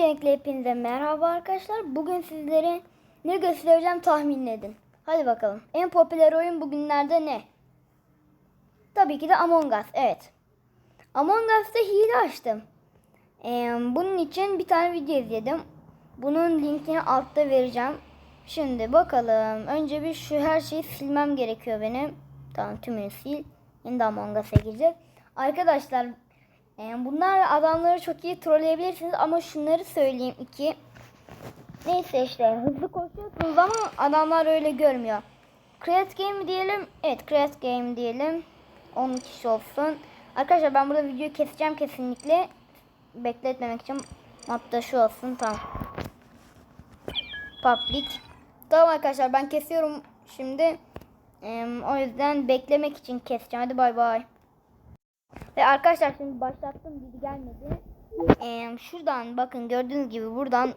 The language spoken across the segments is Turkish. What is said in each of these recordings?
Öncelikle hepinize merhaba arkadaşlar. Bugün sizlere ne göstereceğim tahmin edin. Hadi bakalım. En popüler oyun bugünlerde ne? Tabii ki de Among Us. Evet. Among Us'ta hile açtım. Ee, bunun için bir tane video izledim. Bunun linkini altta vereceğim. Şimdi bakalım. Önce bir şu her şeyi silmem gerekiyor benim. Tamam tümünü sil. Şimdi Among Us'a gireceğiz. Arkadaşlar ee, bunlar adamları çok iyi trolleyebilirsiniz ama şunları söyleyeyim iki. Neyse işte hızlı koşuyorsunuz ama adamlar öyle görmüyor. Create game diyelim? Evet create game diyelim. 10 kişi olsun. Arkadaşlar ben burada videoyu keseceğim kesinlikle. Bekletmemek için hatta şu olsun tamam. Public. Tamam arkadaşlar ben kesiyorum şimdi. Ee, o yüzden beklemek için keseceğim. Hadi bay bay. Ve arkadaşlar şimdi başlattım biri gelmedi. Ee, şuradan bakın gördüğünüz gibi buradan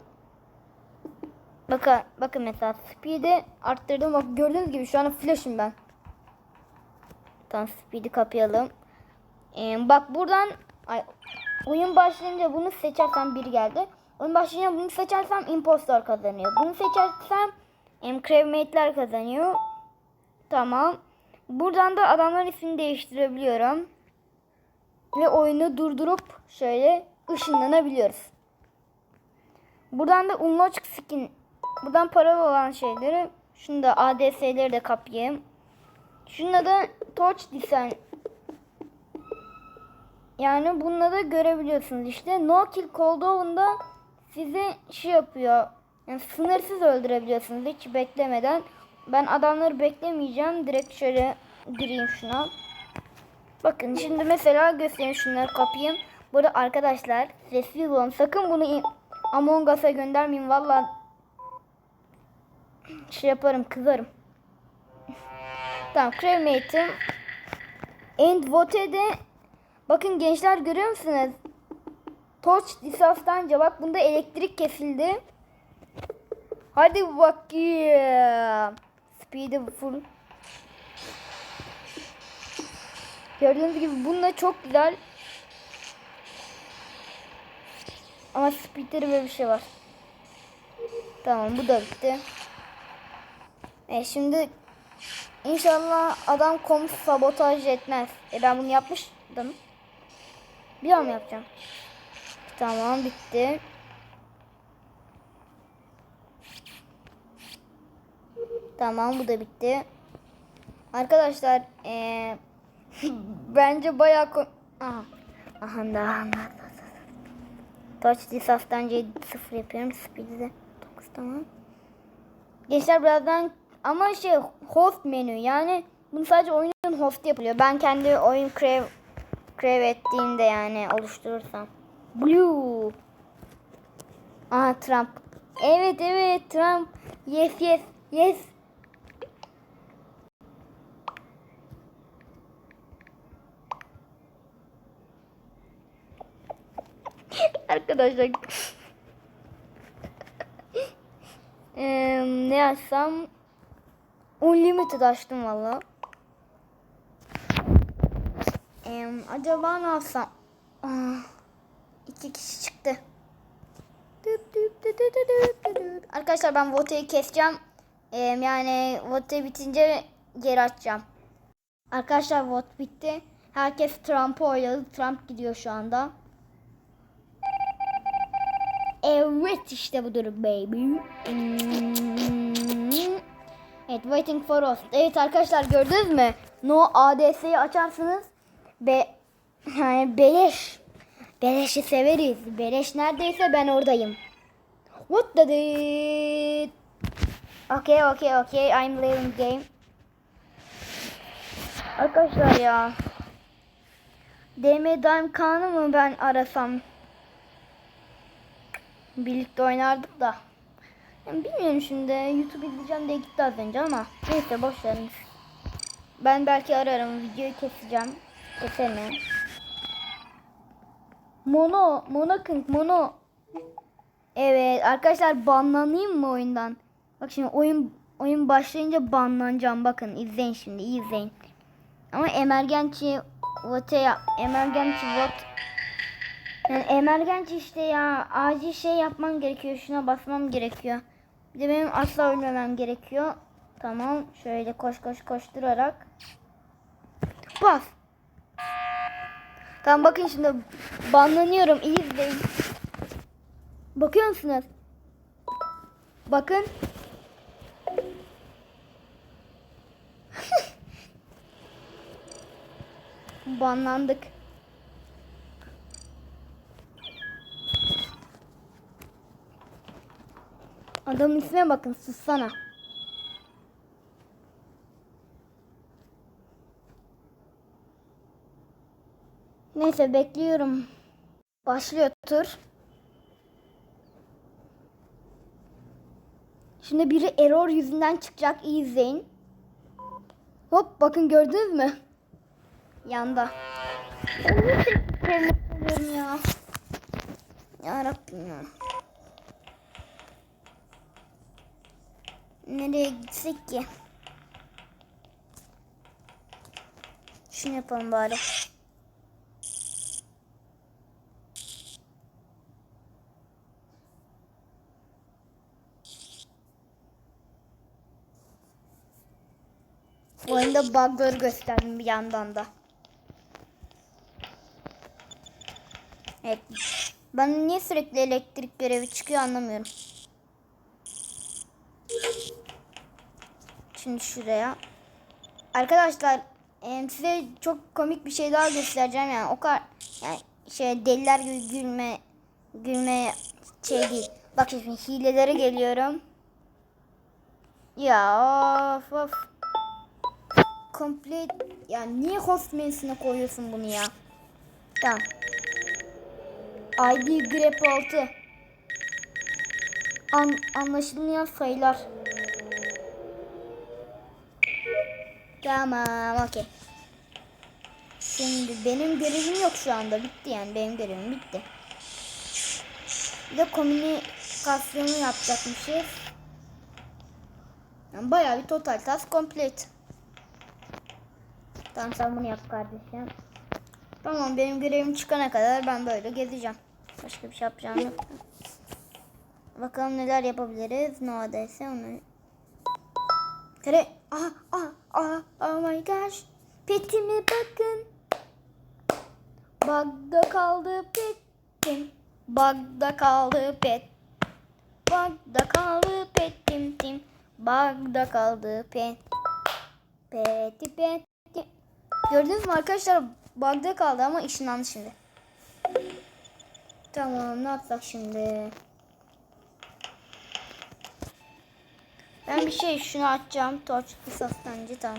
bakın bakın mesela speed'i arttırdım. Bak gördüğünüz gibi şu an flash'ım ben. Tamam speed'i kapayalım. Ee, bak buradan ay, oyun başlayınca bunu seçersem biri geldi. Oyun başlayınca bunu seçersem impostor kazanıyor. Bunu seçersem em, crewmate'ler kazanıyor. Tamam. Buradan da adamların ismini değiştirebiliyorum ve oyunu durdurup şöyle ışınlanabiliyoruz. Buradan da unlock skin. Buradan paralı olan şeyleri. Şunu da ADS'leri de kapayayım. Şunda da torch design. Yani bununla da görebiliyorsunuz işte. No kill cooldown'da size şey yapıyor. Yani sınırsız öldürebiliyorsunuz hiç beklemeden. Ben adamları beklemeyeceğim. Direkt şöyle gireyim şuna. Bakın şimdi mesela göstereyim şunları kapayım. Burada arkadaşlar sessiz olun. Sakın bunu Among Us'a göndermeyin. Valla şey yaparım kızarım. tamam crewmate'im. And vote'de bakın gençler görüyor musunuz? Torch disas'tan bak bunda elektrik kesildi. Hadi bakayım. Speed'i full. Gördüğünüz gibi bunda çok güzel. Ama speedleri böyle bir şey var. Tamam bu da bitti. E şimdi inşallah adam komut sabotaj etmez. E ben bunu yapmıştım. Bir daha mı yapacağım? Tamam bitti. Tamam bu da bitti. Arkadaşlar eee Bence bayağı kom... Aha. Aha da aha. Touch disas'tan C0 yapıyorum. Speed'i de 9 tamam. Gençler birazdan ama şey host menü yani bunu sadece oyunun host yapılıyor. Ben kendi oyun crave crave ettiğimde yani oluşturursam. Blue. Aha Trump. Evet evet Trump. Yes yes yes. Arkadaşlar. Ee, ne açsam? Unlimited açtım valla. Ee, acaba ne yapsam? Aa, iki kişi çıktı. Arkadaşlar ben voteyi keseceğim. Ee, yani vote bitince geri açacağım. Arkadaşlar vote bitti. Herkes Trump'ı oyladı. Trump gidiyor şu anda. Evet işte budur baby. Evet waiting for us. Evet arkadaşlar gördünüz mü? No ADS'yi açarsınız. Be yani beleş. Beleşi severiz. Beleş neredeyse ben oradayım. What the did? Okay okay okay I'm leaving game. Arkadaşlar ya. DM Dime Kaan'ı mı ben arasam? Birlikte oynardık da. Yani bilmiyorum şimdi YouTube izleyeceğim diye gitti az önce ama neyse boş verin. Ben belki ararım videoyu keseceğim. Keserim. Mono, Mono King, Mono. Evet arkadaşlar banlanayım mı oyundan? Bak şimdi oyun oyun başlayınca banlanacağım. Bakın izleyin şimdi izleyin. Ama emergency vote yap. Emergency vote Yani emergency işte ya. Acil şey yapmam gerekiyor. Şuna basmam gerekiyor. Bir de benim asla ölmemem gerekiyor. Tamam. Şöyle koş koş koşturarak. Bas. Tamam bakın şimdi banlanıyorum. İyi izleyin. Bakıyor musunuz? Bakın. Banlandık. Adamın ismine bakın sussana. Neyse bekliyorum. Başlıyor tur. Şimdi biri error yüzünden çıkacak. İyi izleyin. Hop bakın gördünüz mü? Yanda. Ben niye ya? Ya ya. Nereye gitsek ki? Şunu yapalım bari. Oyunda bug'ları gösterdim bir yandan da. Evet. Ben niye sürekli elektrik görevi çıkıyor anlamıyorum. Şimdi şuraya. Arkadaşlar em, size çok komik bir şey daha göstereceğim yani o kadar yani şey deliler gibi gülme gülme şey değil. Bak şimdi hilelere geliyorum. Ya of of. Komple ya niye host menüsüne koyuyorsun bunu ya? Tamam. ID grep 6. An anlaşılmayan sayılar. Tamam okey. Şimdi benim görevim yok şu anda. Bitti yani benim görevim bitti. Bir de komünikasyonu yapacakmışız. Yani bayağı bir total task complete. Tamam sen bunu yap kardeşim. Tamam benim görevim çıkana kadar ben böyle gezeceğim. Başka bir şey yapacağım. Bakalım neler yapabiliriz. Neredeyse onu. Kare. Aha, aha, aha, oh my gosh. Petime bakın. Bagda kaldı petim. Bagda kaldı pet. Bagda kaldı petim tim. Bagda kaldı pet. Peti peti. Gördünüz mü arkadaşlar? Bug'da kaldı ama ışınlandı şimdi. Tamam ne yapsak şimdi? Ben bir şey şunu açacağım. Torch kısastancı tamam.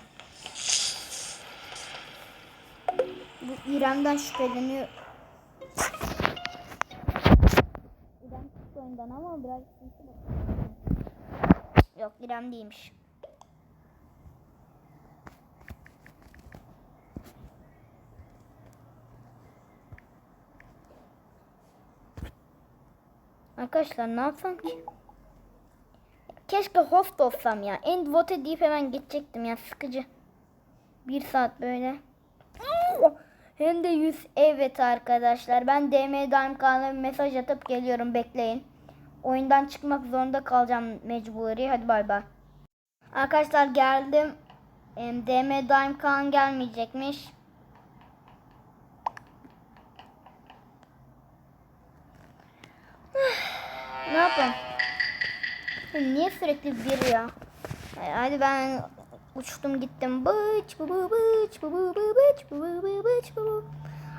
Bu İrem'den şüpheleniyor. İrem çıktı oyundan ama biraz. Yok İrem değilmiş. Arkadaşlar ne yapsam ki? Keşke host olsam ya. End vote deyip hemen geçecektim ya. Sıkıcı. Bir saat böyle. Hem de 100 evet arkadaşlar. Ben DM Daim kanalına mesaj atıp geliyorum. Bekleyin. Oyundan çıkmak zorunda kalacağım mecburi. Hadi bay bay. Arkadaşlar geldim. DM Daim Kaan gelmeyecekmiş. Ne yapayım? Niye sürekli bir ya? Hadi ben uçtum gittim. Bıç bu bu bıç bu bu bıç bu bu bıç bu bu.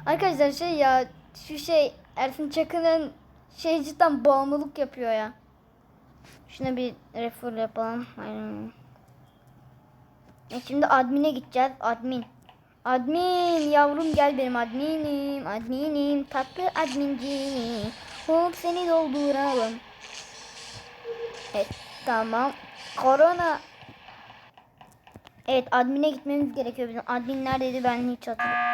Arkadaşlar şey ya şu şey Ersin Çakır'ın şey cidden bağımlılık yapıyor ya. Şuna bir refer yapalım. Aynen. E şimdi admin'e gideceğiz. Admin. Admin yavrum gel benim adminim. Adminim tatlı adminciğim. Hop seni dolduralım. Evet tamam. Korona. Evet admin'e gitmemiz gerekiyor bizim. Admin neredeydi ben hiç hatırlamıyorum.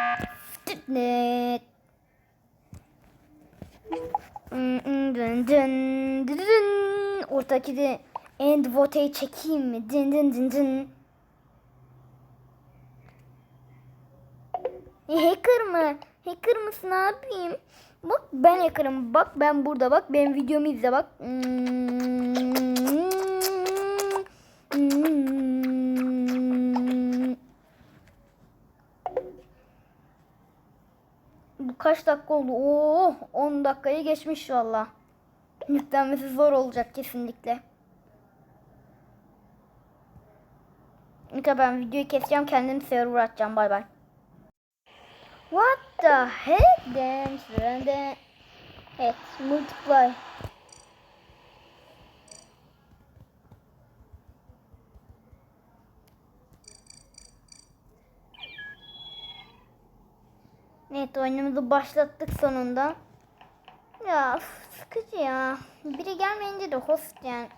Ortaki de end vote'yi çekeyim mi? Dın dın dın dın. Hacker mı? Hacker mısın abim? Bak ben yakarım. Bak ben burada bak. Benim videomu izle bak. Bu kaç dakika oldu? Oo, 10 dakikayı geçmiş valla. Yüklenmesi zor olacak kesinlikle. Nika ben videoyu keseceğim kendim server açacağım bay bay. What the heck then? Sırada evet multiply. Evet oyunumuzu başlattık sonunda. Ya sıkıcı ya. Biri gelmeyince de host yani.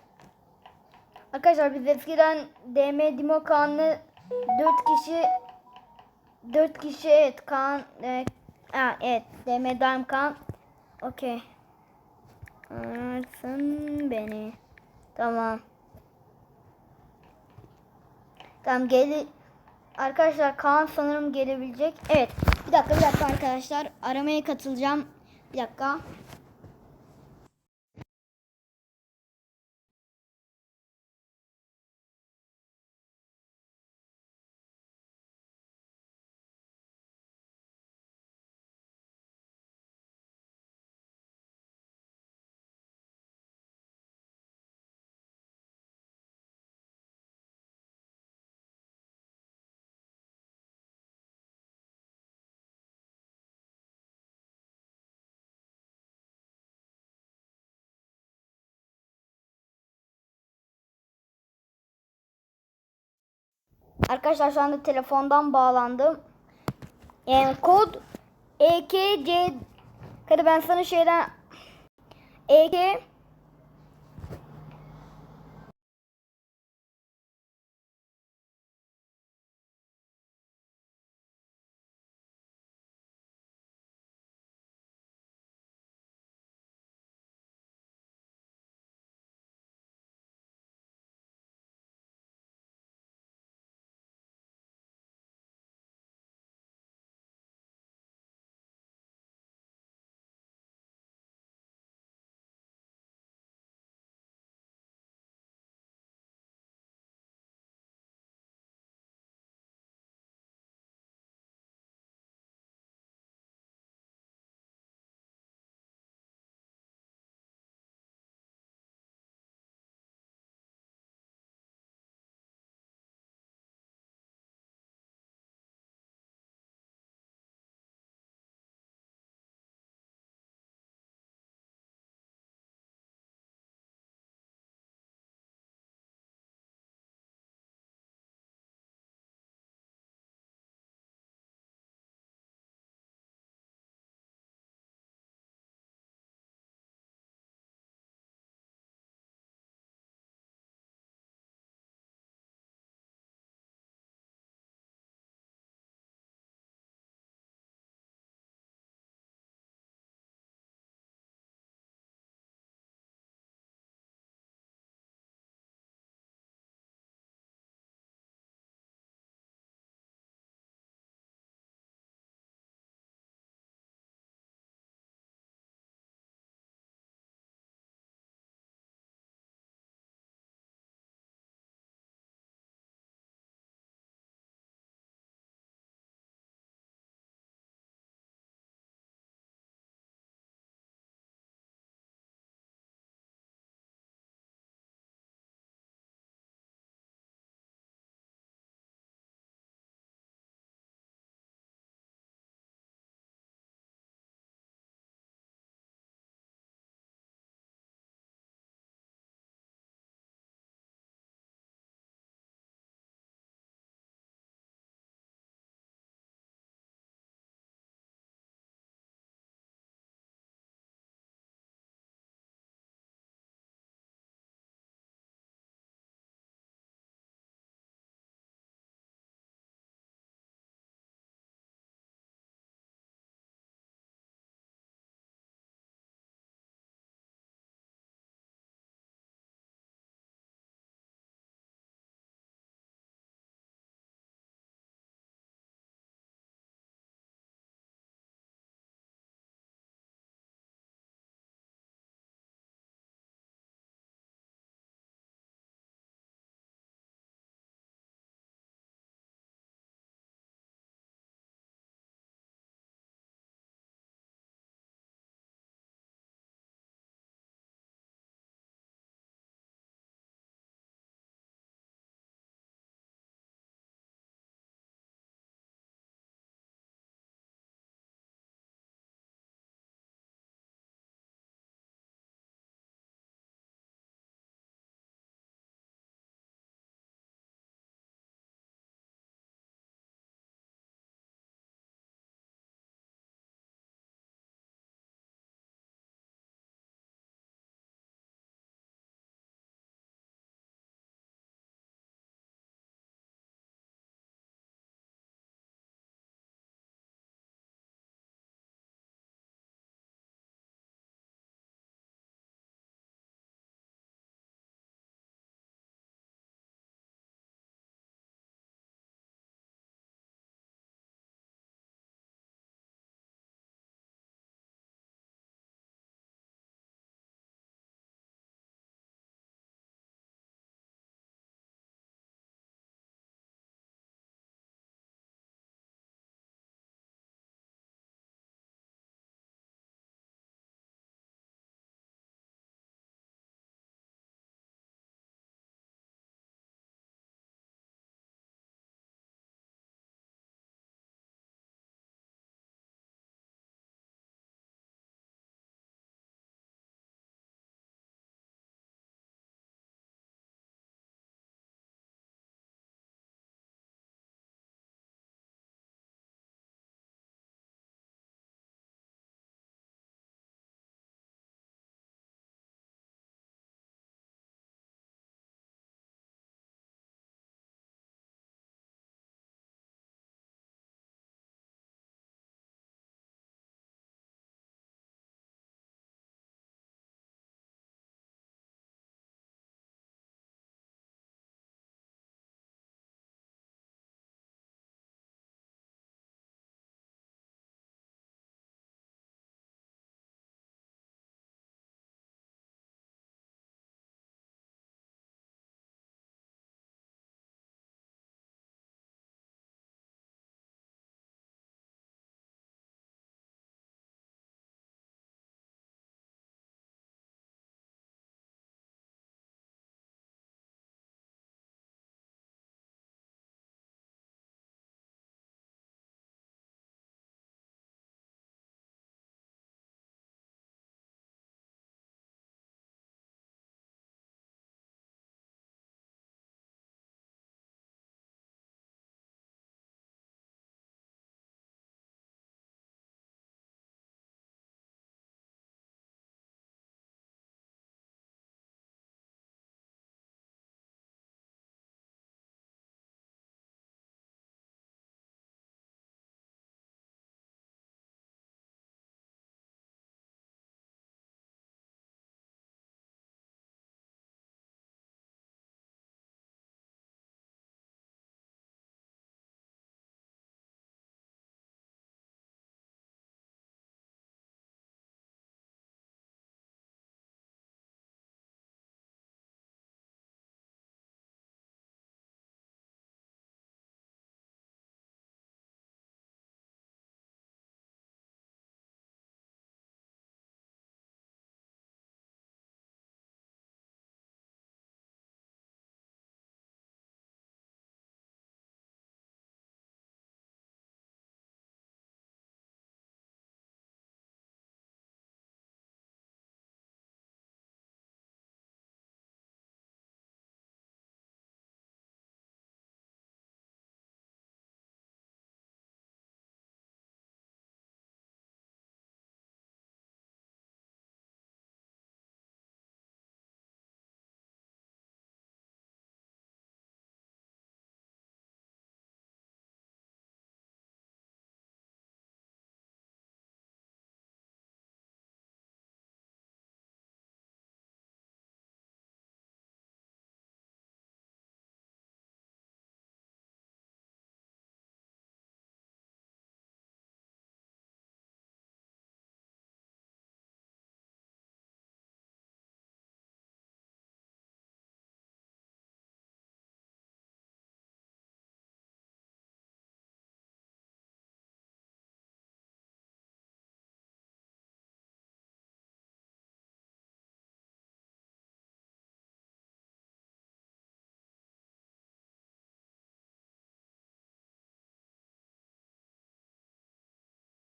Arkadaşlar biz eskiden DM Dimo Kaan'ı 4 kişi 4 kişi evet Kaan e, ha, evet DM Daim Kaan. Okey. Ararsın beni. Tamam. Tamam gel arkadaşlar Kaan sanırım gelebilecek. Evet bir dakika bir dakika arkadaşlar. Aramaya katılacağım. Bir dakika Arkadaşlar şu anda telefondan bağlandım. Yani kod EKC Hadi ben sana şeyden EK